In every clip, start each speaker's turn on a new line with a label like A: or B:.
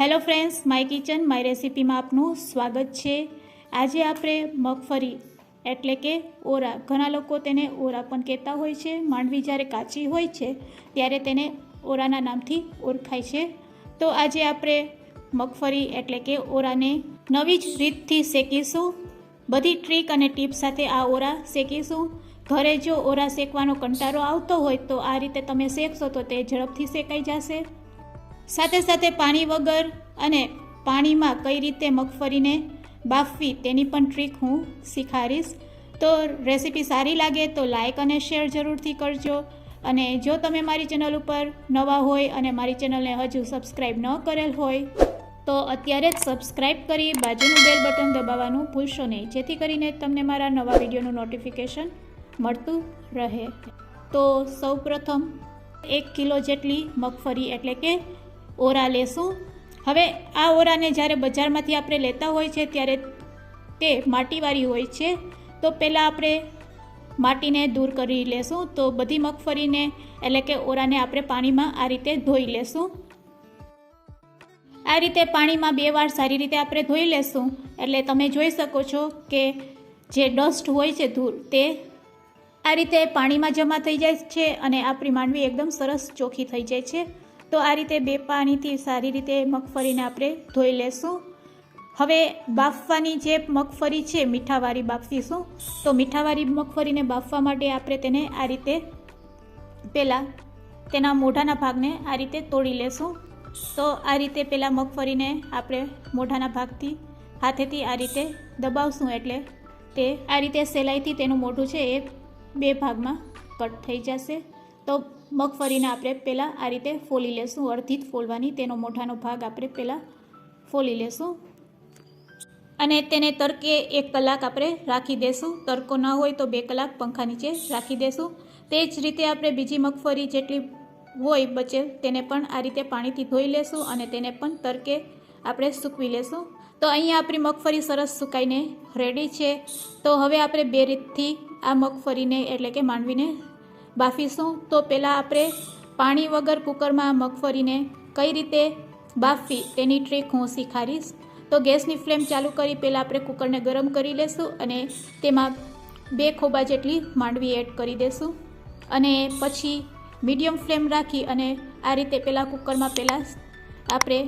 A: Hello friends, my kitchen, my રેસિપીમાં આપનું સ્વાગત છે. આજે આપણે મગફળી, એટલે કે ઓરા. ઘણા લોકો તેને ઓરા પણ કહેતા હોય છે. માંડવી જ્યારે કાચી હોય છે, ત્યારે તેને ઓરાના નામથી ઓળખાય છે. તો આજે આપણે મગફળી, એટલે કે ઓરાને નવી જ રીતથી શેકીશું. બધી ટ્રીક અને ટીપ સાથે આ ઓરા શેકીશું. ઘરે જો ઓરા શેકવાનો કંટાળો આવતો હોય તો આ રીતે તમે શેકશો તો તે ઝડપથી શેકાઈ જશે. સાથે સાથે પાણી વગર અને પાણીમાં કઈ રીતે મગફળીને બાફવી તેની પણ ટ્રીક હું શીખાડીશ. તો રેસીપી સારી લાગે તો લાઇક અને શેર જરૂરથી કરજો. અને જો તમે મારી ચેનલ ઉપર નવા હોય અને મારી ચેનલને હજુ સબસ્ક્રાઈબ ન કરેલ હોય, તો અત્યારે જ સબસ્ક્રાઈબ કરી બાજુનું બેલ બટન દબાવવાનું ભૂલશો નહીં. જેથી કરીને તમને મારા નવા વિડીયોનું નોટિફિકેશન મળતું રહે. તો સૌપ્રથમ એક કિલો જેટલી મગફળી એટલે કે ઓરા લેશું. હવે આ ઓરાને જ્યારે બજારમાંથી આપણે લેતા હોય છે, ત્યારે તે માટીવાળી હોય છે. તો પહેલાં આપણે માટીને દૂર કરી લેશું. તો બધી મગફળીને, એટલે કે ઓરાને આપણે પાણીમાં આ રીતે ધોઈ લેશું. આ રીતે પાણીમાં બે વાર સારી રીતે આપણે ધોઈ લેશું. એટલે તમે જોઈ શકો છો કે જે ડસ્ટ હોય છે ધૂળ, તે આ રીતે પાણીમાં જમા થઈ જાય છે અને આપણી માંડવી એકદમ સરસ ચોખ્ખી થઈ જાય છે. તો આ રીતે બે પાણીથી સારી રીતે મગફળીને આપણે ધોઈ લેશું. હવે બાફવાની જે મગફળી છે, મીઠાવાળી બાફીશું. તો મીઠાવાળી મગફળીને બાફવા માટે આપણે તેને આ રીતે પહેલાં તેના મોઢાના ભાગને આ રીતે તોડી લેશું. તો આ રીતે પહેલાં મગફળીને આપણે મોઢાના ભાગથી હાથેથી આ રીતે દબાવશું એટલે તે આ રીતે સેલાઈથી તેનું મોઢું છે એ બે ભાગમાં કટ થઈ જશે. તો મગફળીને આપણે પહેલાં આ રીતે ફોલી લેશું. અડધી જ ફોલવાની, તેનો મોઢાનો ભાગ આપણે પહેલાં ફોલી લેશું. અને તેને તડકે એક કલાક આપણે રાખી દેશું. તડકો ન હોય તો બે કલાક પંખા નીચે રાખી દેશું. તે જ રીતે આપણે બીજી મગફળી જેટલી હોય બચે તેને પણ આ રીતે પાણીથી ધોઈ લેશું અને તેને પણ તડકે આપણે સૂકવી લેશું. તો અહીંયા આપણી મગફળી સરસ સુકાઈને રેડી છે. તો હવે આપણે બે રીતથી આ મગફળીને એટલે કે માંડવીને બાફીશું તો પહેલાં આપણે પાણી વગર કુકરમાં મગફળીને કઈ રીતે બાફવી તેની ટ્રીક હું શીખાડીશ. તો ગેસની ફ્લેમ ચાલુ કરી પહેલાં આપણે કુકરને ગરમ કરી લેશું અને તેમાં બે ખોબા જેટલી માંડવી એડ કરી દેશું. અને પછી મીડિયમ ફ્લેમ રાખી અને આ રીતે પહેલાં કુકરમાં પહેલાં આપણે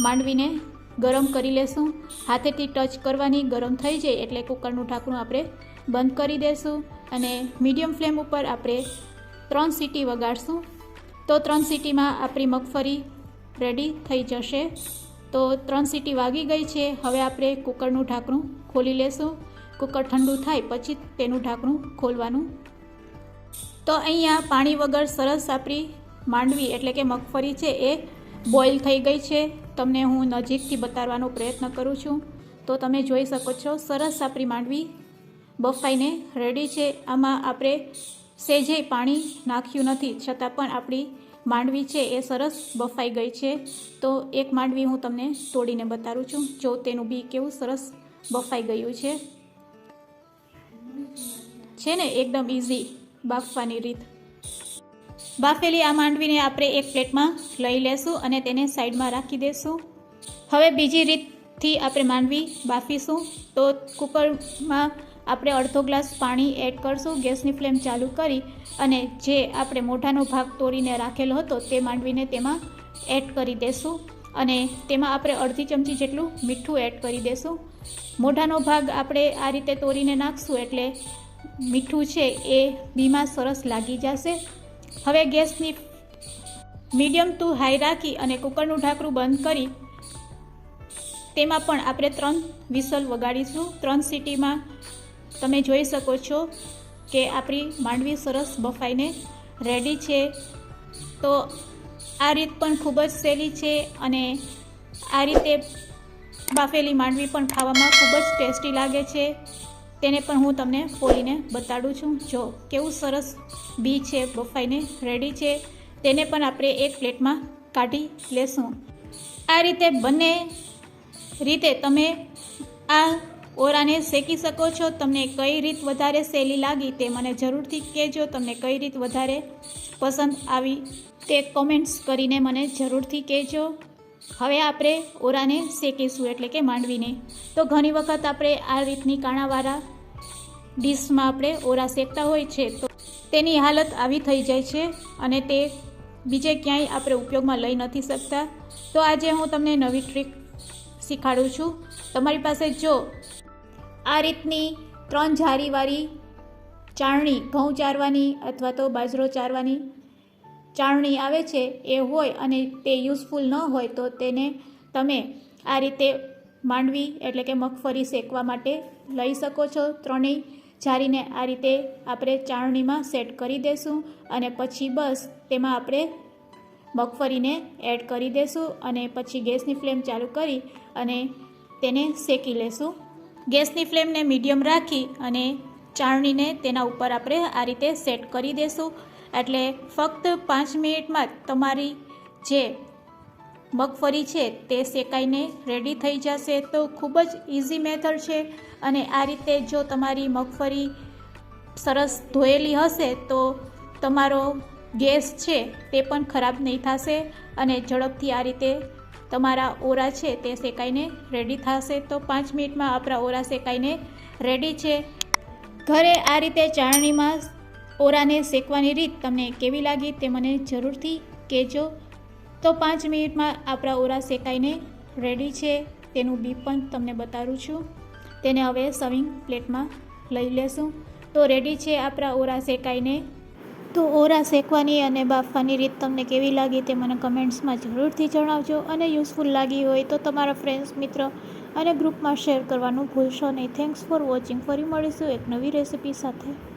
A: માંડવીને ગરમ કરી લેશું. હાથેથી ટચ કરવાની ગરમ થઈ જાય એટલે કુકરનું ઢાંકણું આપણે બંધ કરી દેશું. અને મીડિયમ ફ્લેમ ઉપર આપણે ત્રણ સીટી વગાડશું. તો ત્રણ સીટીમાં આપણી મગફળી રેડી થઈ જશે. તો ત્રણ સીટી વાગી ગઈ છે. હવે આપણે કુકરનું ઢાંકણું ખોલી લેશું. કુકર ઠંડુ થાય પછી તેનું ઢાંકણું ખોલવાનું. તો અહીંયા પાણી વગર સરસ આપણી માંડવી એટલે કે મગફળી છે એ બોઇલ થઈ ગઈ છે. તમને હું નજીકથી બતાવવાનો પ્રયત્ન કરું છું. તો તમે જોઈ શકો છો સરસ આપણી માંડવી બફાઈને રેડી છે. આમાં આપણે સેજે પાણી નાખ્યું નથી, છતાં પણ આપણી માંડવી છે એ સરસ બફાઈ ગઈ છે. તો એક માંડવી હું તમને તોડીને બતાવું છું. જો તેનું બી કેવું સરસ બફાઈ ગયું છે. છે ને, એકદમ ઇઝી બાફવાની રીત. બાફેલી આ માંડવીને આપણે એક પ્લેટમાં લઈ લેશું અને તેને સાઈડમાં રાખી દઈશું હવે બીજી રીતથી આપણે માંડવી બાફીશું. તો કુકરમાં આપણે અડધો ગ્લાસ પાણી એડ કરશું, ગેસની ફ્લેમ ચાલુ કરી અને જે આપણે મોઢાનો ભાગ તોડીને રાખેલો હતો તે માંડવીને તેમાં એડ કરી દેશું અને તેમાં આપણે અડધી ચમચી જેટલું મીઠું એડ કરી દેશું. મોઢાનો ભાગ આપણે આ રીતે તોડીને નાખશું એટલે મીઠું છે એ બીમાં સરસ લાગી જશે. હવે ગેસની મીડિયમ ટુ હાઈ રાખી અને કુકરનું ઢાંકણું બંધ કરી તેમાં પણ આપણે ત્રણ વિસલ વગાડીશું. ત્રણ સીટીમાં તમે જોઈ શકો છો કે આપણી માંડવી સરસ બફાઈને રેડી છે. તો આ રીત પણ ખૂબ જ સહેલી છે અને આ રીતે બાફેલી માંડવી પણ ખાવામાં ખૂબ જ ટેસ્ટી લાગે છે. તેને પણ હું તમને ફોલીને બતાડું છું. જો કેવું સરસ બી છે બફાઈને રેડી છે, તેને પણ આપણે એક પ્લેટમાં કાઢી લેશું. આ રીતે બંને રીતે તમે આ ઓરાને શેકી શકો છો? તમને કઈ રીત વધારે સહેલી લાગી તે મને જરૂરથી કહેજો. તમને કઈ રીત વધારે પસંદ આવી તે કોમેન્ટ્સ કરીને મને જરૂરથી કહેજો. હવે આપણે ઓરાને શેકીશું એટલે કે માંડવીને. તો ઘણી વખત આપણે આ રીતની કાણાવાળા ડીશમાં આપણે ઓરા શેકતા હોય છે તો તેની હાલત આવી થઈ જાય છે અને તે બીજે ક્યાંય આપણે ઉપયોગમાં લઈ નથી શકતા. તો આજે હું તમને નવી ટ્રીક શીખાડું છું. તમારી પાસે જો આ રીતની ત્રણ જારીવાળી ચાળણી ઘઉં ચારવાની અથવા તો બાજરો ચારવાની ચાળણી આવે છે એ હોય અને તે યુઝફુલ ન હોય તો તેને તમે આ રીતે માંડવી એટલે કે મગફળી શેકવા માટે લઈ શકો છો. ત્રણેય જારીને આ રીતે આપણે ચાળણીમાં સેટ કરી દેશું અને પછી બસ તેમાં આપણે મગફળીને એડ કરી દેશું અને પછી ગેસની ફ્લેમ ચાલુ કરી અને તેને શેકી લેશું. ગેસની ફ્લેમને મીડિયમ રાખી અને ચાળણીને તેના ઉપર આપણે આ રીતે સેટ કરી દેશું. એટલે ફક્ત પાંચ મિનિટમાં તમારી જે મગફળી છે તે શેકાઈને રેડી થઈ જશે. તો ખૂબ જ ઇઝી મેથડ છે. અને આ રીતે જો તમારી મગફળી સરસ ધોયેલી હશે તો તમારો ગેસ છે તે પણ ખરાબ નહીં થશે અને ઝડપથી આ રીતે તમારા ઓરા છે તે શેકાઈને રેડી થશે તો પાંચ મિનિટમાં આપણા ઓરા શેકાઈને રેડી છે. ઘરે આ રીતે ચાળણીમાં ઓરાને શેકવાની રીત તમને કેવી લાગી તે મને જરૂરથી કહેજો. તો પાંચ મિનિટમાં આપણા ઓરા શેકાઈને રેડી છે તેનું બી પણ તમને બતાવું છું. તેને હવે સવિંગ પ્લેટમાં લઈ લેશું. તો રેડી છે આપણા ઓરા શેકાઈને. તો ઓરા શેકવાની અને બાફવાની રીત તમને કેવી લાગી તે મને કમેન્ટ્સમાં જરૂરથી જણાવજો. અને યુઝફુલ લાગી હોય તો તમારા ફ્રેન્ડ્સ, મિત્ર અને ગ્રુપમાં શેર કરવાનું ભૂલશો નહીં. Thanks for watching. ફરી મળીશું એક નવી રેસિપી સાથે.